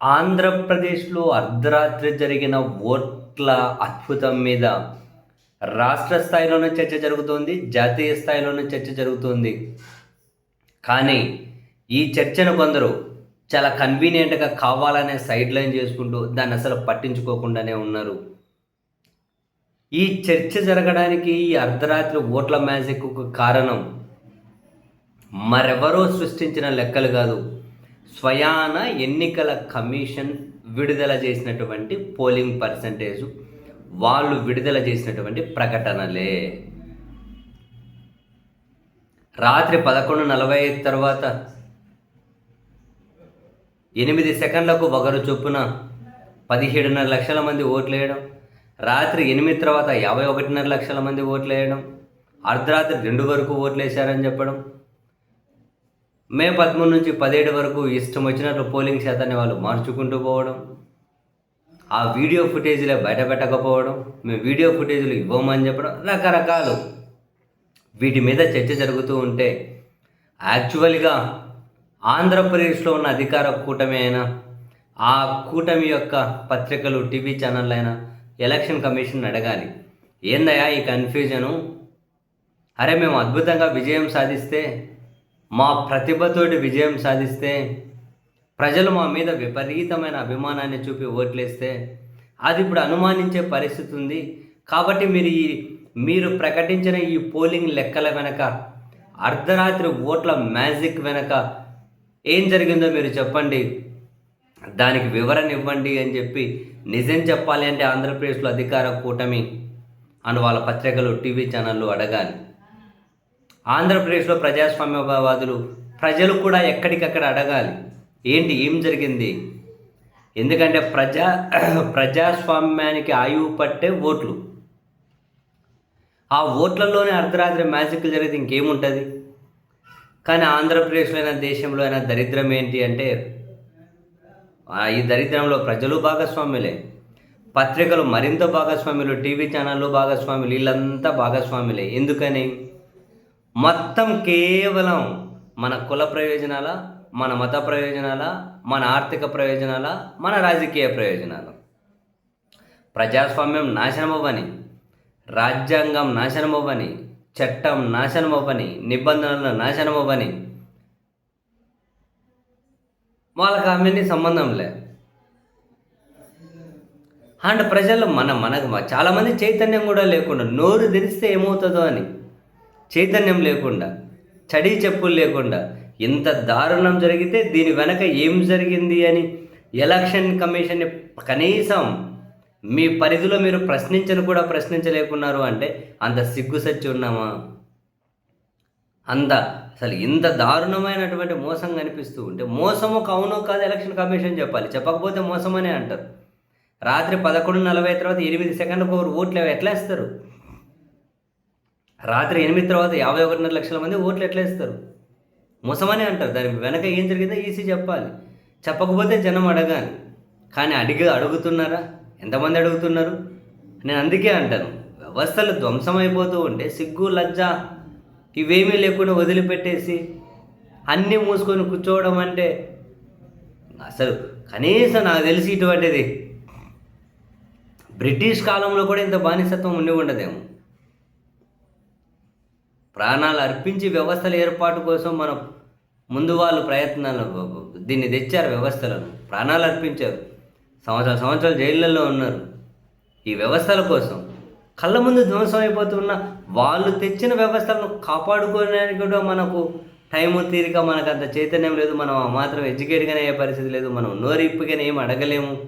ఆంధ్రప్రదేశ్లో అర్ధరాత్రి జరిగిన ఓట్ల అద్భుతం మీద రాష్ట్ర స్థాయిలోనూ చర్చ జరుగుతోంది జాతీయ స్థాయిలోనూ చర్చ జరుగుతోంది. కానీ ఈ చర్చను కొందరు చాలా కన్వీనియంట్గా కావాలనే సైడ్ లైన్ చేసుకుంటూ దాన్ని అసలు పట్టించుకోకుండానే ఉన్నారు. ఈ చర్చ జరగడానికి ఈ అర్ధరాత్రి ఓట్ల మ్యాజిక్ కారణం మరెవరో సృష్టించిన లెక్కలు కాదు. స్వయాన ఎన్నికల కమిషన్ విడుదల చేసినటువంటి పోలింగ్ పర్సంటేజ్ వాళ్ళు విడుదల చేసినటువంటి ప్రకటనలే. రాత్రి పదకొండు నలభై ఐదు తర్వాత ఎనిమిది సెకండ్లకు ఒకరు చొప్పున పదిహేడున్నర లక్షల మంది ఓట్లు వేయడం రాత్రి ఎనిమిది తర్వాత యాభై ఒకటిన్నర లక్షల మంది ఓట్లు వేయడం అర్ధరాత్రి రెండు వరకు ఓట్లు వేశారని చెప్పడం మే పదమూడు నుంచి పదిహేడు వరకు ఇష్టం వచ్చినట్లు పోలింగ్ శాతాన్ని వాళ్ళు మార్చుకుంటూ పోవడం ఆ వీడియో ఫుటేజీలే బయట పెట్టకపోవడం మేము వీడియో ఫుటేజీలు ఇవ్వమని చెప్పడం రకరకాలు. వీటి మీద చర్చ జరుగుతూ ఉంటే యాక్చువల్గా ఆంధ్రప్రదేశ్లో ఉన్న అధికార కూటమి అయినా ఆ కూటమి యొక్క పత్రికలు టీవీ ఛానళ్ళు అయినా ఎలక్షన్ కమిషన్ అడగాలి. ఏందయ్యా ఈ కన్ఫ్యూజను? అరే మేము అద్భుతంగా విజయం సాధిస్తే మా ప్రతిభతోటి విజయం సాధిస్తే ప్రజలు మా మీద విపరీతమైన అభిమానాన్ని చూపి ఓట్లేస్తే అది ఇప్పుడు అనుమానించే పరిస్థితి ఉంది. కాబట్టి మీరు ఈ మీరు ప్రకటించిన ఈ పోలింగ్ లెక్కల వెనక అర్ధరాత్రి ఓట్ల మ్యాజిక్ వెనక ఏం జరిగిందో మీరు చెప్పండి. దానికి వివరణ ఇవ్వండి అని చెప్పి నిజం చెప్పాలి అంటే ఆంధ్రప్రదేశ్లో అధికార కూటమి అని వాళ్ళ పత్రికలు టీవీ ఛానళ్ళు అడగాలి. ఆంధ్రప్రదేశ్లో ప్రజాస్వామ్యవాదులు ప్రజలు కూడా ఎక్కడికక్కడ అడగాలి. ఏంటి? ఏం జరిగింది? ఎందుకంటే ప్రజా ప్రజాస్వామ్యానికి ఆయువు పట్టే ఓట్లు. ఆ ఓట్లలోనే అర్ధరాత్రి మ్యాజిక్ జరిగితే ఇంకేముంటుంది? కానీ ఆంధ్రప్రదేశ్లో అయినా దేశంలో అయినా దరిద్రం ఏంటి అంటే ఈ దరిద్రంలో ప్రజలు భాగస్వాములే. పత్రికలు మరింత భాగస్వాములు టీవీ ఛానళ్ళు భాగస్వాములు వీళ్ళంతా భాగస్వాములే. ఎందుకని? మొత్తం కేవలం మన కుల ప్రయోజనాల మన మత ప్రయోజనాల మన ఆర్థిక ప్రయోజనాల మన రాజకీయ ప్రయోజనాలు. ప్రజాస్వామ్యం నాశనమవ్వని రాజ్యాంగం నాశనమవ్వని చట్టం నాశనమవ్వని నిబంధనలు నాశనమవ్వని వాళ్ళకి అవన్నీ సంబంధం లే. అండ్ ప్రజలు మన మనకు చాలామంది చైతన్యం కూడా లేకుండా నోరు తెరిస్తే ఏమవుతుందో అని చైతన్యం లేకుండా చడి చెప్పులు లేకుండా ఇంత దారుణం జరిగితే దీని వెనక ఏం జరిగింది అని ఎలక్షన్ కమిషన్ కనీసం మీ పరిధిలో మీరు ప్రశ్నించను కూడా ప్రశ్నించలేకున్నారు అంటే అంత సిగ్గు సచ్చి ఉన్నామా? అంత అసలు ఇంత దారుణమైనటువంటి మోసం కనిపిస్తూ ఉంటే మోసము అవునో కాదు ఎలక్షన్ కమిషన్ చెప్పాలి. చెప్పకపోతే మోసమనే అంటారు. రాత్రి పదకొండు నలభై తర్వాత ఎనిమిది సెకండ్లకు ఒకరు ఓట్లు ఎట్లా వేస్తారు? రాత్రి ఎనిమిది తర్వాత యాభై ఒకటిన్నర లక్షల మంది ఓట్లు ఎట్లా ఇస్తారు మోసమనే అంటారు. దాని వెనక ఏం జరిగిందో ఈసీ చెప్పాలి. చెప్పకపోతే జనం అడగాలి. కానీ అడిగి అడుగుతున్నారా? ఎంతమంది అడుగుతున్నారు? నేను అందుకే అంటాను. వ్యవస్థలు ధ్వంసం అయిపోతూ ఉంటే సిగ్గు లజ్జ ఇవేమీ లేకుండా వదిలిపెట్టేసి అన్నీ మూసుకొని కూర్చోవడం అంటే అసలు కనీసం నాకు తెలిసి ఇటువంటిది. బ్రిటిష్ కాలంలో కూడా ఇంత బానిసత్వం ఉండి ఉండదేమో. ప్రాణాలు అర్పించి వ్యవస్థల ఏర్పాటు కోసం మనం ముందు వాళ్ళు ప్రయత్నాలు దీన్ని తెచ్చారు వ్యవస్థలను. ప్రాణాలు అర్పించారు. సంవత్సరాల సంవత్సరాలు జైళ్ళల్లో ఉన్నారు. ఈ వ్యవస్థల కోసం కళ్ళ ముందు ధ్వంసం అయిపోతున్న వాళ్ళు తెచ్చిన వ్యవస్థలను కాపాడుకోవడానికి కూడా మనకు టైము తీరిక మనకు అంత చైతన్యం లేదు. మనం ఆ మాత్రం ఎడ్యుకేట్గానే అయ్యే పరిస్థితి లేదు. మనం నోరిప్పుగానే ఏం అడగలేము.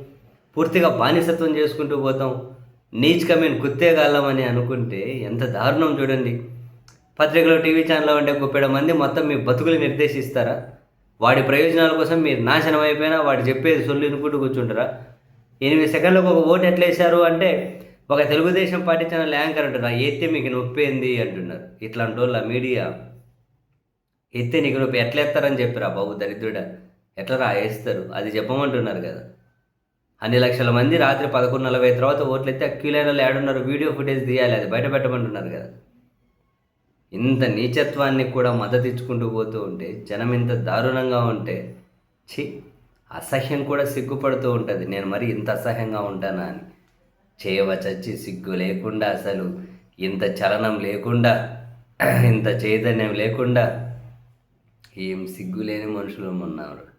పూర్తిగా బానిసత్వం చేసుకుంటూ పోతాం. నీచ్ కమీన్ గుత్తేగాలమని అనుకుంటే ఎంత దారుణం చూడండి. పత్రికలు టీవీ ఛానల్లో ఉండే గుప్పెడ మంది మొత్తం మీ బతుకులు నిర్దేశిస్తారా? వాడి ప్రయోజనాల కోసం మీరు నాశనం అయిపోయినా వాడు చెప్పేది సొల్లు ఇనుకుంటూ కూర్చుంటారా? ఎనిమిది సెకండ్లకు ఒక ఓటు ఎట్లా వేశారు అంటే ఒక తెలుగుదేశం పార్టీ ఛానల్ యాంకర్ అంటున్నారు ఎత్తే మీకు నొప్పేంది అంటున్నారు. ఇట్లాంటి వాళ్ళ మీడియా ఎత్తే నీకు నొప్పి ఎట్లా ఎత్తారని చెప్పిరా బాబు దరిద్రుడా? ఎట్లా రా వేస్తారు అది చెప్పమంటున్నారు కదా. అన్ని లక్షల మంది రాత్రి పదకొండు నలభై తర్వాత ఓట్లు ఎత్తే అక్యులైనలు ఏడున్నారు వీడియో ఫుటేజ్ తీయాలి అది బయట పెట్టమంటున్నారు కదా. ఇంత నీచత్వాన్ని కూడా మద్దతు ఇచ్చుకుంటూ పోతూ ఉంటే జనం ఇంత దారుణంగా ఉంటే ఛీ అసహ్యం కూడా సిగ్గుపడుతూ ఉంటుంది. నేను మరి ఇంత అసహ్యంగా ఉంటానా అని. చేయవ చచ్చి సిగ్గు లేకుండా అసలు ఇంత చలనం లేకుండా ఇంత చైతన్యం లేకుండా ఏం సిగ్గు లేని మనుషులు ఉన్నారు